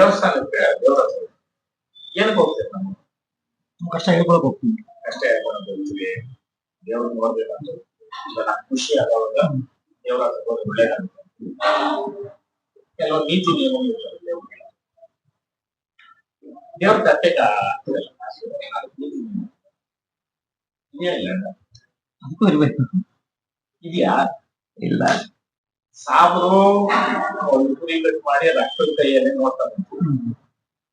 ದೇವಸ್ಥಾನಕ್ಕೆ ದೇವರ ಹತ್ರ ಏನಕ್ಕೆ ಹೋಗ್ತೇವೆ ನಾವು ಕಷ್ಟ ಹೇಳ್ಕೊಳಕ್ ಅಷ್ಟೇ ಹೇಳ್ಕೊಂಡು ಹೋಗ್ತೀವಿ ದೇವ್ರ ನೋಡ್ಬೇಕಂತ ಖುಷಿ ಆದವಾಗ ದೇವರ ಹತ್ರ ಹೋದ್ರೆ ಒಳ್ಳೇದಾಗುತ್ತೆ ಕೆಲವು ನೀತಿ ನಿಯಮಗಳು ಇರ್ತವೆ ದೇವ್ರಿಗೆ. ದೇವ್ರ ಏನಿಲ್ಲ ಅದಕ್ಕೂ ಇರ್ಬೇಕು. ಇದೆಯಾ? ಇಲ್ಲ. ಸಾಬ್ರು ಒಂದು ಕುರಿ ಕಟ್ ಮಾಡಿ ರಕ್ತದ ಕೈಯಲ್ಲಿ ನೋಡ್ತಾರೆ.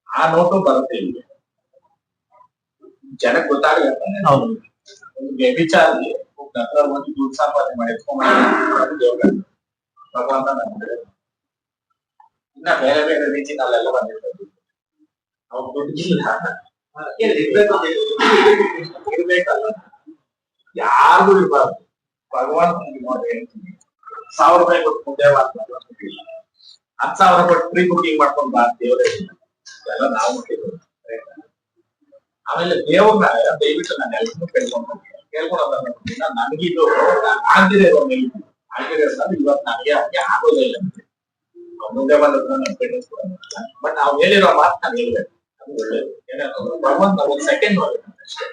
ಆ ನೋಟು ಬರುತ್ತೆ ಇಲ್ಲಿ ಜನಕ್ಕೆ ಗೊತ್ತಾಗಲ್ಲ ಒಂದು ವ್ಯಭಿಚಾರಿ ಹತ್ರ ಒಂದು ದುಡ್ಡು ಸಂಪಾದನೆ ಮಾಡಿ ಭಗವಂತ ಇನ್ನ ಬೇರೆ ಬೇರೆ ರೀತಿನಲ್ಲೆಲ್ಲ ಬಂದಿರ್ತದೆ ಅವ್ರು ದುಡ್ಡಿಲ್ಲ. ಇರ್ಬೇಕಲ್ಲ. ಯಾರು ಇರ್ಬಾರ್ದು. ಭಗವಂತ ಸಾವಿರ ರೂಪಾಯಿ ಕೊಟ್ಟು ಮುದ್ದೆ ಮಾಡ್ತಾರೆ ಹತ್ತು ಸಾವಿರ ಕೊಟ್ಟು ಪ್ರೀ ಬುಕಿಂಗ್ ಮಾಡ್ಕೊಂಡ್ ಬಾ, ದೇವರೇ. ಎಲ್ಲ ನಾವು ಮುಟ್ಟಿದ್ರು ಆಮೇಲೆ ದೇವ್ರನ್ನ ದಯವಿಟ್ಟು ನಾನು ಎಲ್ಲರೂ ಕೇಳ್ಕೊಂಡು ಕೇಳ್ಕೊಳೋದನ್ನ ನನಗಿದು ಆಗ್ದಿದೆ ಆಗಿರೋ ಸರ್ ಇವತ್ತು ನನಗೆ ಹಂಗೆ ಆಗೋದೇ ಇಲ್ಲ. ಅವ್ನ್ ಮುಂದೆ ಬಂದತ್ರ ನಾನು ಬಟ್ ನಾವು ಹೇಳಿರೋ ಮಾತು ನಾನು ಹೇಳ್ಬೇಕು. ಅದು ಒಳ್ಳೇದು. ಏನಂತಂದ್ರೆ ಒಂದ್ ಸೆಕೆಂಡ್ ಅಷ್ಟೇ.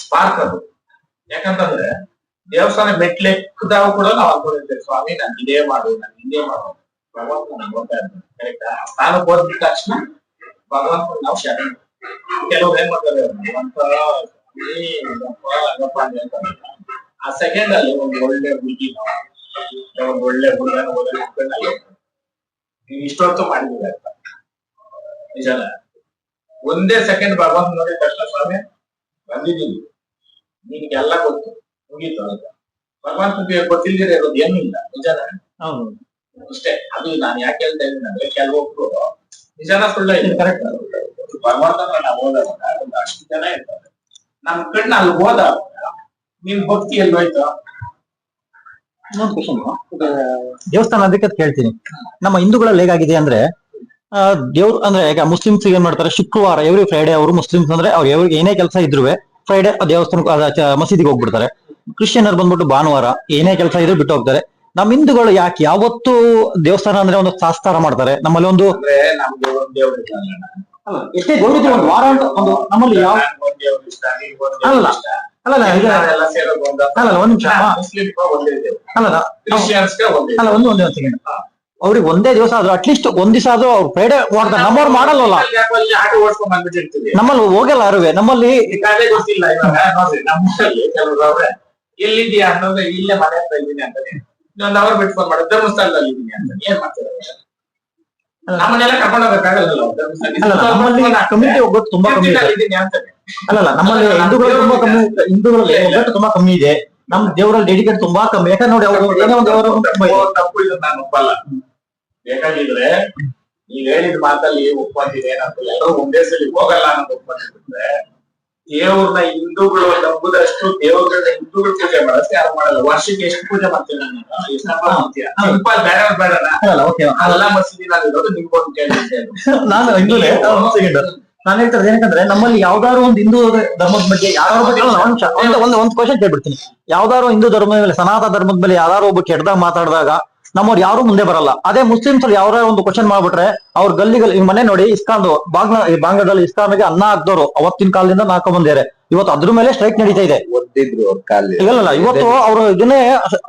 ಸ್ಪಾರ್ಕ್ ಅದು. ಯಾಕಂತಂದ್ರೆ ದೇವಸ್ಥಾನ ಮೆಟ್ಲೆಕ್ಕದಾಗ ಕೂಡ ನಾವು ಅನ್ಕೊಂಡಿರ್ತೇವೆ ಸ್ವಾಮಿ, ನಾನು ಇದೇ ಮಾಡು ನಾನು ಇದೇ ಮಾಡು ಭಗವಂತ ನಾನು ನೋಡ್ತಾ ಇರ್ತಾನೆ ಕರೆಕ್ಟಾ ಸ್ಥಾನಕ್ಕೆ ಹೋದ್ಬಿಟ್ಟ ತಕ್ಷಣ ಭಗವಂತ ನಾವು ಶರಣ ಕೆಲವ್ರು ಏನ್ ಮಾಡ್ತಾರೆ ಅಂತ. ಆ ಸೆಕೆಂಡ್ ಅಲ್ಲಿ ಒಂದು ಒಳ್ಳೆ ಹುಡುಗಿ ಒಂದು ಒಳ್ಳೆ ಹುಡುಗನ ನೀವು ಇಷ್ಟೊತ್ತು ಮಾಡಿದ್ದೀರ ಅಂತ ನಿಜಾನ ಒಂದೇ ಸೆಕೆಂಡ್ ಭಗವಂತ ನೋಡಿದ ತಕ್ಷಣ ಸ್ವಾಮಿ ಬಂದಿದ್ದೀನಿ ನಿನ್ಗೆಲ್ಲ ಗೊತ್ತು ಮುಗೀತು ಅಂತ ಭಗವಂತ ಗೊತ್ತಿಲ್ದಿರ ಇರೋದು ಏನೂ ಇಲ್ಲ ನಿಜಾನ ಹೌದು ಅಷ್ಟೇ. ಅದು ನಾನು ಯಾಕೆ ಹೇಳ್ತಾ ಇದ್ದೀನಿ ಅಂದ್ರೆ ಕೆಲವೊಬ್ರು ನಿಜಾನ ಸುಳ್ಳ ಇದೆ ಕರೆಕ್ಟ್ ಭಗವಂತನ ನಾವು ಹೋದಾಗ ಒಂದು ಅಷ್ಟು ಜನ ಇರ್ತಾರೆ. ನಮ್ ಕಣ್ಣು ಅಲ್ಲಿ ಹೋದಾಗ ನಿಮ್ ಭಕ್ತಿ ಎಲ್ಲಿ ಹೋಯ್ತು ಇನ್ನೊಂದು ಕ್ವಶನ್ ದೇವಸ್ಥಾನ ಅದಕ್ಕೆ ಅದ್ ಕೇಳ್ತೀನಿ. ನಮ್ಮ ಹಿಂದೂಗಳಲ್ಲಿ ಹೇಗಾಗಿದೆ ಅಂದ್ರೆ ಆ, ದೇವ್ರು ಅಂದ್ರೆ ಈಗ ಮುಸ್ಲಿಮ್ಸ್ ಏನ್ ಮಾಡ್ತಾರೆ? ಶುಕ್ರವಾರ ಎವ್ರಿ ಫ್ರೈಡೆ ಅವರು ಮುಸ್ಲಿಮ್ಸ್ ಅಂದ್ರೆ ಅವ್ರು ಎವ್ರಿಗೆ ಏನೇ ಕೆಲಸ ಇದ್ರು ಫ್ರೈಡೆ ದೇವಸ್ಥಾನಕ್ಕೆ ಮಸೀದಿಗೆ ಹೋಗ್ಬಿಡ್ತಾರೆ. ಕ್ರಿಶ್ಚಿಯನ್ ಬಂದ್ಬಿಟ್ಟು ಭಾನುವಾರ ಏನೇ ಕೆಲಸ ಇದ್ರು ಬಿಟ್ಟು ಹೋಗ್ತಾರೆ. ನಮ್ಮ ಹಿಂದೂಗಳು ಯಾಕೆ? ಯಾವತ್ತು ದೇವಸ್ಥಾನ ಅಂದ್ರೆ ಒಂದು ಸಾಸ್ತಾರ ಮಾಡ್ತಾರೆ. ನಮ್ಮಲ್ಲಿ ಒಂದು ಎಷ್ಟೇ ದೇವರಿದ್ರು ಒಂದು ವಾರ ಅಂತ ಒಂದು ನಮ್ಮಲ್ಲಿ ಯಾವ ಅಲ್ಲ. ಅಲ್ಲ ಅಲ್ಲ ಒಂದ್ ನಿಮಿಷ. ಅಲ್ಲ ಅಲ್ಲ, ಒಂದೇ ಒಂದು ಒಂದೇ ಅವ್ರಿಗೆ ಒಂದೇ ದಿವಸ ಆದ್ರೂ ಅಟ್ಲೀಸ್ಟ್ ಒಂದ್ ದಿವಸ ಆದ್ರೂ ಅವ್ರು ಫ್ರೈಡೆ ಮಾಡ್ತಾರೆ ನಮ್ಮವ್ರು ಮಾಡಲ್ಲ ನಮ್ಮಲ್ಲಿ ಹೋಗಲ್ಲ ಅರುವೆ. ನಮ್ಮಲ್ಲಿ ಗೊತ್ತಿಲ್ಲ ಇವಾಗ. ನೋಡ್ರಿ ನಮ್ಮಲ್ಲಿ ಕೆಲವರು ಅವ್ರೆ ಎಲ್ಲಿದ್ಯಾ ಅಂತಂದ್ರೆ ಇಲ್ಲೇ ಮನೆ ಹತ್ರ ಇದ್ದೀನಿ ಅಂತಾನೆ ಇನ್ನೊಂದ್ ಅವರ್ ಬಿಟ್ಟು ಫೋನ್ ಮಾಡೋದು ಧರ್ಮಸ್ಥಳದಲ್ಲಿ ಇದ್ದೀನಿ ಅಂತ. ಏನ್ ಮಾಡ್ತಾರೆ? ನಮ್ಮನೆಲ್ಲ ಕರ್ಕೊಂಡು ಹೋಗಕ್ಕಾಗಲ್ಲ ಕಮ್ಯುನಿಟಿ ಒಗ್ಗಟ್ಟು ತುಂಬಾ ಕಮ್ಮಿ ಇದೆ. ಇದ್ದೀನಿ ಅಂತಾನೆ ಅಲ್ಲ ಅಲ್ಲ ನಮ್ಮಲ್ಲಿ ಹಿಂದೂಗಳು ತುಂಬಾ ಕಮ್ಮಿ ಹಿಂದೂಗಳಲ್ಲಿ ಒಗ್ಗಟ್ಟು ತುಂಬಾ ಕಮ್ಮಿ ಇದೆ. ನಮ್ ದೇವರಲ್ಲಿ ಡೆಡಿಕೇಟ್ ತುಂಬಾ ಕಮ್ಮಿ. ಯಾಕಂದ್ರೆ ನೋಡಿ ಅವರು ಏನೋ ಒಂದು ಅವರು ತಪ್ಪು ಇದು ನಾನು ಒಪ್ಪಲ್ಲ. ಬೇಕಾಗಿದ್ರೆ ನೀವ್ ಹೇಳಿದ ಮಾತಲ್ಲಿ ಒಪ್ಪಂದಿದೆ ಏನಂತ ಎಲ್ಲರೂ ಒಂದೇ ಸಲ ಹೋಗಲ್ಲ ಅನ್ನೋದು ಒಪ್ಪಂದಿದ್ರೆ ದೇವ್ರನ್ನ ಹಿಂದೂಗಳು ನಂಬುದಷ್ಟು ದೇವ್ರನ್ನ ಹಿಂದೂಗಳು ಪೂಜೆ ಮಾಡೋದು ಯಾರು ಮಾಡಲ್ಲ. ವರ್ಷಕ್ಕೆ ಎಷ್ಟು ಪೂಜೆ ನಾನು? ಓಕೆ ಅಲ್ಲ ಮಸೀದಿನಲ್ಲಿ ಇರೋದು ನಿಮ್ಗೊಂದು ಕೇಳಿದ್ದೆ ನಾನು ಹಿಂದೂನೇ. ನಾನು ಹೇಳ್ತಾರೆ ಏನಕ್ಕಂದ್ರೆ ನಮ್ಮಲ್ಲಿ ಯಾವ್ದಾದ್ರು ಒಂದು ಹಿಂದೂ ಧರ್ಮದ ಬಗ್ಗೆ ಯಾರೋ ಬಗ್ಗೆ ಒಂದ್ ಒಂದು ಕ್ವಶನ್ ಕೇಳ್ಬಿಡ್ತೀನಿ. ಯಾವ್ದಾರು ಹಿಂದೂ ಧರ್ಮದ ಮೇಲೆ ಸನಾತನ ಧರ್ಮದ ಮೇಲೆ ಯಾರು ಒಬ್ಬ ಕೆಟ್ಟದಾಗ ಮಾತಾಡಿದಾಗ ನಮ್ಮವ್ರು ಯಾರು ಮುಂದೆ ಬರಲ್ಲ. ಅದೇ ಮುಸ್ಲಿಮ್ಸ್ ಅಲ್ಲಿ ಯಾವ್ದಾರ ಒಂದು ಕ್ವಶನ್ ಮಾಡ್ಬಿಟ್ರೆ ಅವ್ರ ಗಲ್ಲಿಗಲ್ಲಿ ಈ ಮನೆ ನೋಡಿ ಇಸ್ಕಾನ್ ಬಾಂಗ್ಲ ಈ ಬಾಂಗ್ಲಾದಲ್ಲಿ ಇಸ್ಕಾನ್ಗೆ ಅನ್ನ ಹಾಕ್ದವ್ರು ಅವತ್ತಿನ ಕಾಲದಿಂದ ನಾಕ ಬಂದಿದ್ದಾರೆ ಇವತ್ತು ಅದ್ರ ಮೇಲೆ ಸ್ಟ್ರೈಕ್ ನಡೀತಾ ಇದೆ. ಇಲ್ಲ ಇವತ್ತು ಅವರು ಇದನ್ನೇ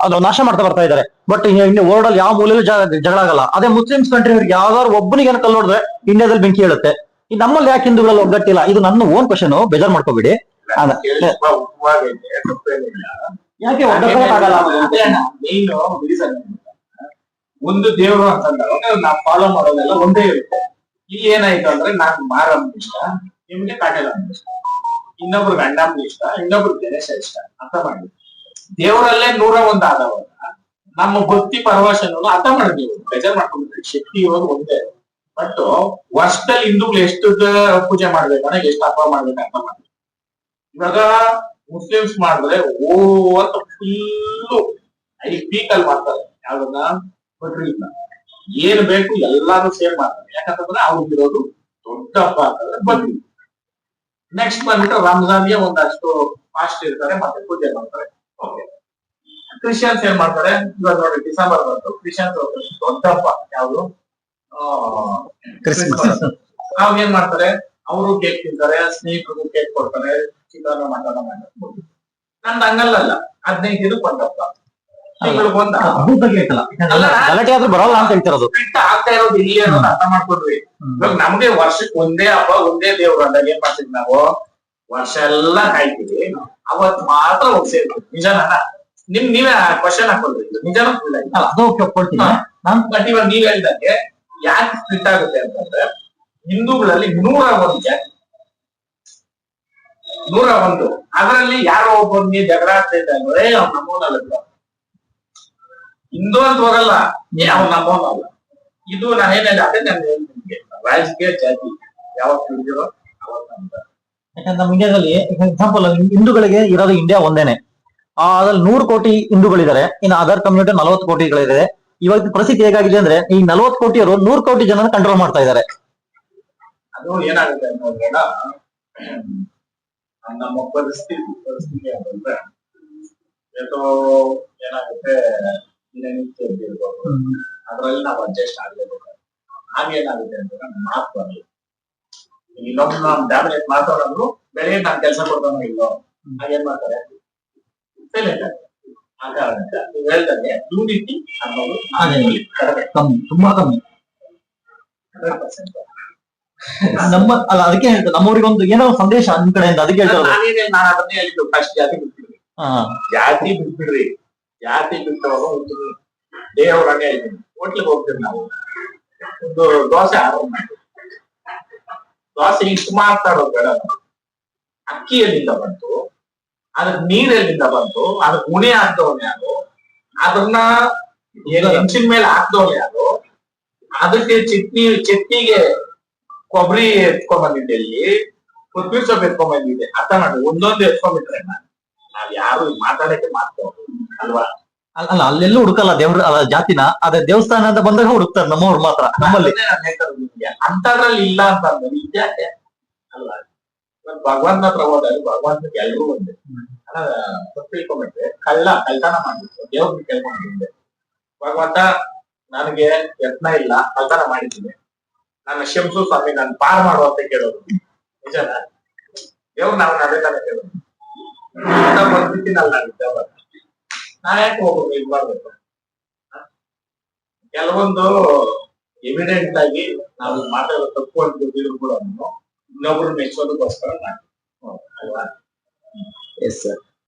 ಅದು ನಾಶ ಮಾಡ್ತಾ ಬರ್ತಾ ಇದ್ದಾರೆ ಬಟ್ ಇನ್ನು ವರ್ಲ್ಡ್ ಅಲ್ಲಿ ಯಾವ ಮೂಲೆಯಲ್ಲೂ ಜಗಳ ಆಗಲ್ಲ. ಅದೇ ಮುಸ್ಲಿಮ್ಸ್ ಕಂಟ್ರಿ ಯಾವ್ದಾದ್ರು ಒಬ್ಬನಿಗೆ ಏನೋ ಕಲ್ಲೋಡಿದ್ರೆ ಇಂಡಿಯಾದಲ್ಲಿ ಬೆಂಕಿ ಹೇಳುತ್ತೆ. ನಮ್ಮಲ್ಲಿ ಯಾಕೆ ಹಿಂದೂಗಳಲ್ಲಿ ಒಗ್ಗಟ್ಟಿಲ್ಲ? ಇದು ನನ್ನ ಓನ್ ಕ್ವಶನ್ ಬೇಜಾರ್ ಮಾಡ್ಕೋಬೇಡಿ. ಯಾಕೆ ಒಗ್ಗಟ್ಟಾಗಲ್ಲ ಅದೇ ಅಣ್ಣ, ನೀನು reason ಏನು? ಒಂದು ದೇವರು ಅಂತಂದಾಗ ನಾವು ಫಾಲೋ ಮಾಡೋದೆಲ್ಲ ಒಂದೇ ಇರುತ್ತೆ. ಇಲ್ಲಿ ಏನಾಯ್ತು ಅಂದ್ರೆ ನಾನು ಮಾರಮ್ಮ ಇಷ್ಟ, ನಿಮ್ಗೆ ಕಾಟೇಲಮ್ಮ ಇಷ್ಟ, ಇನ್ನೊಬ್ರು ಅಣ್ಣಮ್ಮ ಇಷ್ಟ ಇನ್ನೊಬ್ರಿಗೆ ಗಣೇಶ ಇಷ್ಟ ಅರ್ಥ ಮಾಡಿ ದೇವರಲ್ಲೇ ನೂರ ಒಂದು ನಮ್ಮ ಭಕ್ತಿ ಪರವಶನ ಅರ್ಥ ಮಾಡಿದ್ವಿ. ಬೇಜಾರ್ ಮಾಡ್ಕೊಂಡ್ರೆ ಶಕ್ತಿ ಇವಾಗ ಒಂದೇ. ಬಟ್ ವರ್ಷದಲ್ಲಿ ಹಿಂದೂಗಳು ಎಷ್ಟು ಪೂಜೆ ಮಾಡ್ಬೇಕಂದ್ರೆ ಎಷ್ಟು ಹಬ್ಬ ಮಾಡ್ಬೇಕು ಅರ್ಥ ಮಾಡಿ ಇವಾಗ ಮುಸ್ಲಿಮ್ಸ್ ಮಾಡಿದ್ರೆ ಓ ಅಂತ ಫುಲ್ಲು ಐ ಪೀಕ್ ಅಲ್ಲಿ ಮಾಡ್ತಾರೆ. ಯಾವ್ದನ್ನ? ಬಕ್ರೀದ್ನ ಏನ್ ಬೇಕು ಎಲ್ಲಾರು ಸೇವ್ ಮಾಡ್ತಾರೆ. ಯಾಕಂತಂದ್ರೆ ಅವ್ರಿಗಿರೋದು ದೊಡ್ಡ ಹಬ್ಬ ಅಂತಂದ್ರೆ ಬಕ್ರೀದ್ ನೆಕ್ಸ್ಟ್ ಬಂದ್ಬಿಟ್ಟು ರಂಜಾನ್ಗೆ ಒಂದಷ್ಟು ಫಾಸ್ಟ್ ಇರ್ತಾರೆ ಮತ್ತೆ ಪೂಜೆ ಮಾಡ್ತಾರೆ. ಓಕೆ ಕ್ರಿಶ್ಚಿಯನ್ಸ್ ಏನ್ ಮಾಡ್ತಾರೆ. ಇವಾಗ ನೋಡಿ ಡಿಸೆಂಬರ್ ಬಂತು. ಕ್ರಿಶ್ಚಿಯನ್ಸ್ ದೊಡ್ಡ ಹಬ್ಬ ಯಾವುದು? ಕ್ರಿಸ್ಮಸ್ ನಾವ್ ಏನ್ ಮಾಡ್ತಾರೆ? ಅವರು ಕೇಕ್ ತಿಂತಾರೆ ಸ್ನೇಹಿತರು ಕೇಕ್ ಕೊಡ್ತಾರೆ ಚಿತ್ರಾನ್ನ ಮಟನ್ ಮಾಡ್ತಾರೆ ನಂದು ಹಂಗಲ್ಲ ಹದಿನೈದು ದಿನಕ್ಕೆ ಪಂಡಪ್ಪ ಹಬ್ಬ ಗಲಾಟೆ ಆದ್ರೂ ಬರಲ್ಲ ಅಂತ ಹೇಳ್ತಿರೋದು. ಆಗ್ತಾ ಇರೋದು ಇಲ್ಲಿ ಅನ್ನೋದು ಅರ್ಥ ಮಾಡ್ಕೊಡ್ರಿ ಇವಾಗ ನಮ್ಗೆ ವರ್ಷಕ್ಕೆ ಒಂದೇ ಹಬ್ಬ ಒಂದೇ ದೇವ್ರು ಅಂದಾಗ ಏನ್ ಮಾಡ್ತೀವಿ ನಾವು? ವರ್ಷ ಎಲ್ಲಾ ಕಾಯ್ತೀವಿ. ಅವತ್ ಮಾತ್ರ ಹೋಗಿ ಸೇರ್ತೀವಿ ನಿಜನ? ನಿಮ್ ನೀವೇ ಕ್ವಶನ್ ಹಾಕೊಳ್ರಿ ನಿಜನ ಅದು ಒಪ್ಕೊಳ್ತೀನಿ ನಾನ್ ಬಟ್ ಇವಾಗ ನೀವ್ ಹೇಳಿದಂಗೆ ಯಾಕೆ ಸ್ಪ್ಲಿಟ್ ಆಗುತ್ತೆ ಅಂತಂದ್ರೆ ಹಿಂದೂಗಳಲ್ಲಿ ನೂರ ಒಂದು ಜಾತಿ. ನೂರ ಒಂದು. ಅದರಲ್ಲಿ ಯಾರೋ ಒಬ್ಬ ಜಗಳ ಆಗ್ತೈತೆ ಅಂದ್ರೆ ಅವ್ನು ನಮ್ಮೋನಲ್ಲ. ಹಿಂದೂ ಅಂತ ಹೋಗಲ್ಲ. ನೀವು ಅವ್ನು ನಮ್ಮೋನಲ್ಲ ಇದು ನಾನು ಏನಲ್ಲ ಅದೇ ನಾನು ಹೇಳ್ತೀನಿ ರಾಜಕೀಯ ಜಾತಿ ಯಾವತ್ತು ಹಿಡಿದಿರೋ ಅವತ್ತು ಯಾಕಂದ್ರೆ ನಮ್ಮ ಇಂಡಿಯಾದಲ್ಲಿ ಎಕ್ಸಾಂಪಲ್ ಹಿಂದೂಗಳಿಗೆ ಇರೋದು ಇಂಡಿಯಾ ಒಂದೇನೆ. ಅದ್ರಲ್ಲಿ ನೂರು ಕೋಟಿ ಹಿಂದೂಗಳಿದ್ದಾರೆ. ಇನ್ನು ಅದರ್ ಕಮ್ಯುನಿಟಿ ನಲವತ್ತು ಕೋಟಿಗಳಿದೆ. ಇವಾಗ ಪರಿಸ್ಥಿತಿ ಹೇಗಾಗಿದೆ ಅಂದ್ರೆ ಈ ನಲವತ್ತು ಕೋಟಿಯವರು ನೂರು ಕೋಟಿ ಜನನ ಕಂಟ್ರೋಲ್ ಮಾಡ್ತಾ ಇದ್ದಾರೆ. ಅದು ಏನಾಗುತ್ತೆ ಅಂತಂದ್ರೆ ನಮ್ಮ ಪರಿಸ್ಥಿತಿ ಪರಿಸ್ಥಿತಿ ಅಂತಂದ್ರೆ ಏನಾಗುತ್ತೆ ದಿನನಿತ್ಯ ಇರ್ಬೋದು ಅದ್ರಲ್ಲಿ ನಾವು ಅಡ್ಜಸ್ಟ್ ಆಗ್ಲೇಬೇಕು. ಹಾಗೇನಾಗುತ್ತೆ ಅಂತ ನಮ್ಮ ಮಾತು ಬರಲಿ. ಇನ್ನೊಬ್ಬ ನಾನು ಡ್ಯಾಮೇಜ್ ಮಾತಾಡೋದು ಬೆಳಿಗ್ಗೆ ನಾನು ಕೆಲಸ ಕೊಡ್ತಾನೋ ಇಲ್ಲೋ ಹಾಗೇನ್ ಮಾಡ್ತಾರೆ? ಸೈಲೆಂಟ್ ಆ ಕಾರಣಕ್ಕೆ ನೀವು ಹೇಳ್ದಂಗೆ ಯೂನಿಟಿ ಅನ್ನೋದು ನಮ್ಮಲ್ಲಿ ಕಡಿಮೆ. ಕಮ್ಮಿ ತುಂಬಾ ಕಮ್ಮಿ. Hundred percent. ನಮ್ಮ ಅಲ್ಲ ಅದಕ್ಕೆ ಹೇಳ್ತಾರೆ ನಮ್ಮವ್ರಿಗೊಂದು ಏನೋ ಸಂದೇಶ ನಿಮ್ ಕಡೆಯಿಂದ ಅದಕ್ಕೆ ಹೇಳ್ತಾರೆ ನಾನೇನೆ ನಾನು ಅದನ್ನೇ ಹೇಳಿದ್ದು ಫಸ್ಟ್ ಜಾತಿ ಬಿಟ್ಬಿಡ್ರಿ. ಹಾ. ಜಾತಿ ಬಿಟ್ಬಿಡ್ರಿ. ಜಾತಿ ಬಿಟ್ಟವರು ಒಂದು ದೇವರನ್ನೇ ಹೋಟ್ಲಿಗೆ ಹೋಗ್ತೀವಿ ನಾವು. ಒಂದು ದೋಸೆ ಆರ್ಡರ್ ದೋಸೆ ಇಷ್ಟು ಮಾತಾಡೋದು ಬೇಡ. ಅಕ್ಕಿ ಎಲ್ಲಿಂದ ಬಂತು. ಅದಕ್ಕೆ ನೀರ್ ಎಲ್ಲಿಂದ ಬಂತು. ಅದಕ್ಕೆ ಉಣೆ ಹಾಕ್ದವನ್ ಯಾರು ಅದನ್ನ ಏನು ಹೆಂಚಿನ ಮೇಲೆ ಹಾಕ್ದವನ್ ಯಾರು ಅದಕ್ಕೆ ಚಟ್ನಿ ಚಟ್ನಿಗೆ ಕೊಬ್ಬರಿ ಎತ್ಕೊಂಡ್ಬಂದಿದ್ದೆ ಇಲ್ಲಿ. ಕೊತ್ತಂಬರಿ ಸೊಪ್ಪು ಎತ್ಕೊಂಡ್ಬಂದಿದ್ದೆ ಅರ್ಥ ಮಾಡಿ ಒಂದೊಂದು ಎತ್ಕೊಂಡ್ಬಿಟ್ರೆ ನಾವ್ ಯಾರು ಮಾತಾಡಕ್ಕೆ ಮಾತಾಡೋದು ಅಲ್ವಾ? ಅಲ್ಲ ಅಲ್ಲ, ಅಲ್ಲೆಲ್ಲೂ ಹುಡುಕಲ್ಲ ದೇವ್ರ ಜಾತಿನ ಅದೇ ದೇವಸ್ಥಾನ ಅಂತ ಬಂದಾಗ ಹುಡುಕ್ತಾರೆ ನಮ್ಮವ್ರು ಮಾತ್ರ ನಮ್ಮಲ್ಲಿ. ನಾನ್ ಅಂತದ್ರಲ್ಲಿ ಇಲ್ಲ ಅಂತ ಅಂದ್ರೆ ಅಲ್ಲ ಅಲ್ವಾ ಇವತ್ತು ಭಗವಂತ ಹತ್ರ ಹೋದಾಗ ಭಗವಂತನಿಗೆ ಎಲ್ರು ಒಂದೇ. ತಿಳ್ಕೊಂಬಿಟ್ರೆ ಕಳ್ಳ ಕಳ್ತನ ಮಾಡಿದ್ರು ದೇವ್ರನ್ನ ಕೇಳ್ಕೊಂಡಿದ್ದೆ. ಭಗವಂತ ನನಗೆ ಯತ್ನ ಇಲ್ಲ ಕಳ್ತನ ಮಾಡಿದ್ದೀನಿ. ನನ್ನ ಶಂಸು ಸ್ವಾಮಿ ನಾನು ಪಾರ್ ಮಾಡು ಅಂತ ಕೇಳೋದು. ನಿಜನ? ದೇವ್ರು ನಾವು ಅದೇ ತಾನೇ ಕೇಳೋದು. ಪರಿಸ್ಥಿತಿನಲ್ಲಿ ಅವಾಗ. ನಾ ಯಾಕೆ ಹೋಗ್ಬೇಕು ಇದು ಮಾಡ್ಬೇಕು ಕೆಲವೊಂದು ಎವಿಡೆಂಟ್ ಆಗಿ ನಾವು ಮಾತಾಡೋ ತಪ್ಪು ಅಂತ ಕೂಡ ಇನ್ನೊಬ್ರು ಮೆಚ್ಚೋದಕ್ಕೋಸ್ಕರ ಮಾಡ್ತೀವಿ. ಅಲ್ವಾ ಎಸ್ ಸರ್